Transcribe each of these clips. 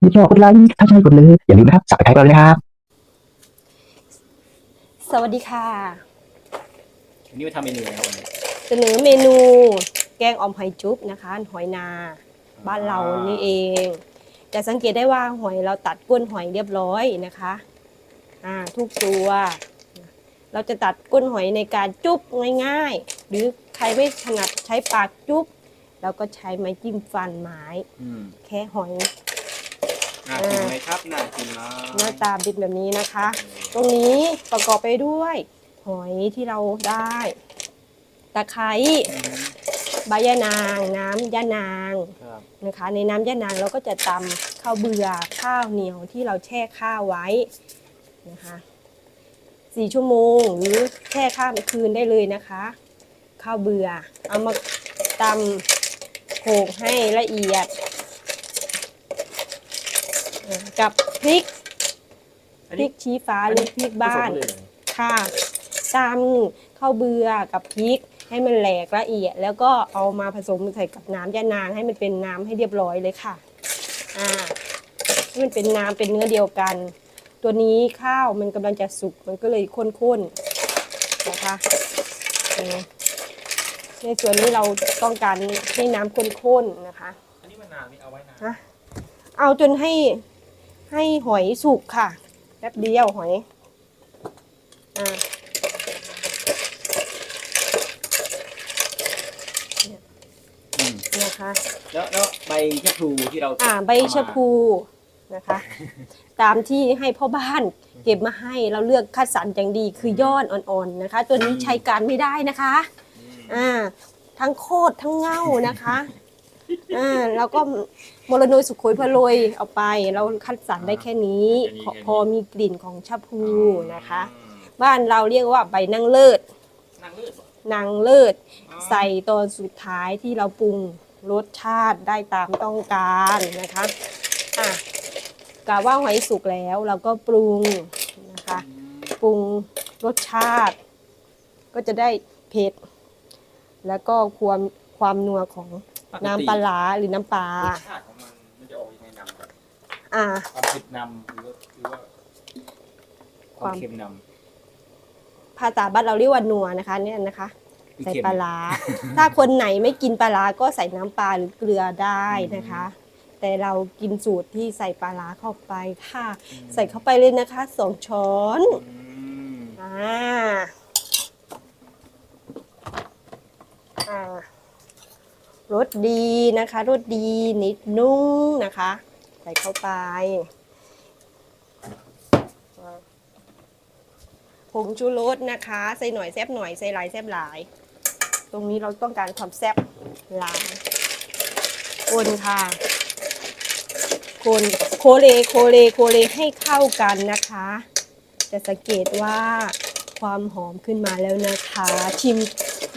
ไม่ชอบกดไลค์ถ้าใช่กดเลย อย่าลืมนะครับสับสไครต์เราเลยนะครับ สวัสดีค่ะ วันนี้มาทำเมนูแล้ววันนี้ เสนอเมนูแกงอ่อมหอยจุ๊บนะคะ หอยนา บ้านเรานี่เอง จะสังเกตได้ว่าหอยเราตัดก้นหอยเรียบร้อยนะคะอ่าทุกตัว เราจะตัดก้นหอยในการจุ๊บง่ายๆ หรือใครไม่ถนัดใช้ปากจุ๊บเราก็ใช้ไม้จิ้มฟันไม้ อืม แค่หอย น่ากินไหมครับน่ากินนะหน้าตาเป็นแบบนี้นะคะ ตรงนี้ประกอบไปด้วย หอยที่เราได้ ตะไคร้อืมใบยะนาง น้ำยะนางครับนะคะ ในน้ำยะนางเราก็จะตำข้าวเบื่อข้าวเหนียวที่เราแช่ข้าวไว้นะคะสี่ชั่วโมงหรือแช่ข้ามคืนได้เลยนะคะ ข้าวเบื่อ เอามาตำโขลกให้ละเอียดอ่า กับพริกอันพรินี้กชี้ฟ้าหรือพริกบ้าน ผสมเลยเหรอค่ะตำข้าวเบือกับพริกให้มันแหลกละเอียด แล้วก็เอามาผสมใส่กับน้ำยานางให้มันเป็นน้ำให้เรียบร้อยเลยค่ะอ่าให้มันเป็นน้ำเป็นเนื้อเดียวกัน ตัวนี้ข้าวมันกำลังจะสุกมันก็เลยข้นๆนะคะเออในส่วนนี้เราต้องการให้น้ำข้นๆนะคะ อันนี้มะนาวนี่เอาไว้นานนะเอาจนให้ ให้หอยสุกค่ะแป๊บเดียวหอยอ่าอืมนะคะแล้วแล้วใบชะพลูที่เราอ่าใบชะพูนะคะ ตามที่ให้พ่อบ้านเก็บมาให้เราเลือกคัดสรรอย่างดีคือยอดอ่อนๆนะคะ ตัวนี้ใช้การไม่ได้นะคะอืมอ่าทั้งโคตรทั้งเง่านะคะ อ่าแล้วก็มรนยสุโขยพะโรยเอาไป เราคัดสรรได้แค่นี้พอพอมีกลิ่นของชะพูนะคะอืมบ้านเราเรียกว่าใบนางเลิศนางเลือดเหรอนางเลิศอ๋อใส่ตอนสุดท้ายที่เราปรุงรสชาติได้ตามต้องการนะคะอะกะว่าหอยสุกแล้วเราก็ปรุงนะคะอืมปรุงรสชาติ ก็จะได้เผ็ด แล้วก็ความความนัวของ น้ำปลาร้าหรือน้ำปลารสชาติของมันมันจะออกยังไงนำครับอ่า ความเผ็ดนำหรือว่าหรือว่าความเค็มนภาษาบ้านเราเรียกว่านัวนะคะ เนี่ยนะคะำใส่เค็มปลาร้า ถ้าคนไหนไม่กินปลาร้าก็ใส่น้ำปลาหรือเกลือได้นะคะ แต่เรากินสูตรที่ใส่ปลาร้าเข้าไปค่ะใส่เข้าไปเลยนะคะสองช้อน อืม อ่าอ่า รสดีนะคะรสดีนิดนุ่งนะคะ ใส่เข้าไปผงชูรสนะคะ ใส่หน่อยแซบหน่อยใส่หลายแซบหลาย ตรงนี้เราต้องการความแซบหลายคนค่ะคนโคเลโคเลโคเลให้เข้ากันนะคะ จะสังเกตว่าความหอมขึ้นมาแล้วนะคะ ชิม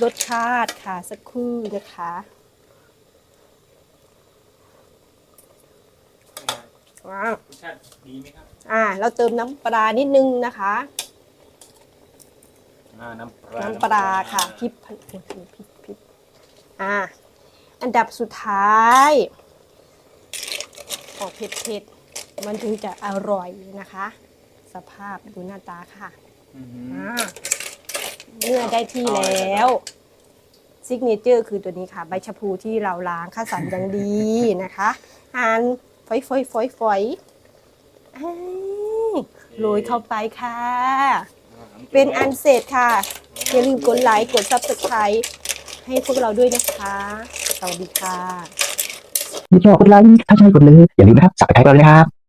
รสชาติค่ะสักครู่นะคะ ว้าวรสชาติดีไหมครับ อ่า เราเติมน้ำปลานิดนึงนะคะ อ่า น้ำปลาน้ำปลาค่ะพริบพริบพริบพริบพริบอ่า อันดับสุดท้ายออกเผ็ดเผ็ดๆ มันถึงจะอร่อยนะคะ สภาพดูหน้าตาค่ะอือหืออ่าเมื่อได้ที่แล้วซิกเนเจอร์คือตัวนี้ค่ะ ใบชะพูที่เราล้างคัดสรรอย่างดีนะคะหั่นฝ อยฝอยฝอยฝอยอ้ายโรยเข้าไปค่ะอ่าเป็นอันเสร็จค่ะ อย่าลืมกดไลค์ กดซับสไคร b ์ให้พวกเราด้วยนะคะ สวัสดีค่ะไม่ชอบกดไลค์ถ้าใช่กดเลย อย่าลืมนะครับสับสไครต์เราเลยนะครับ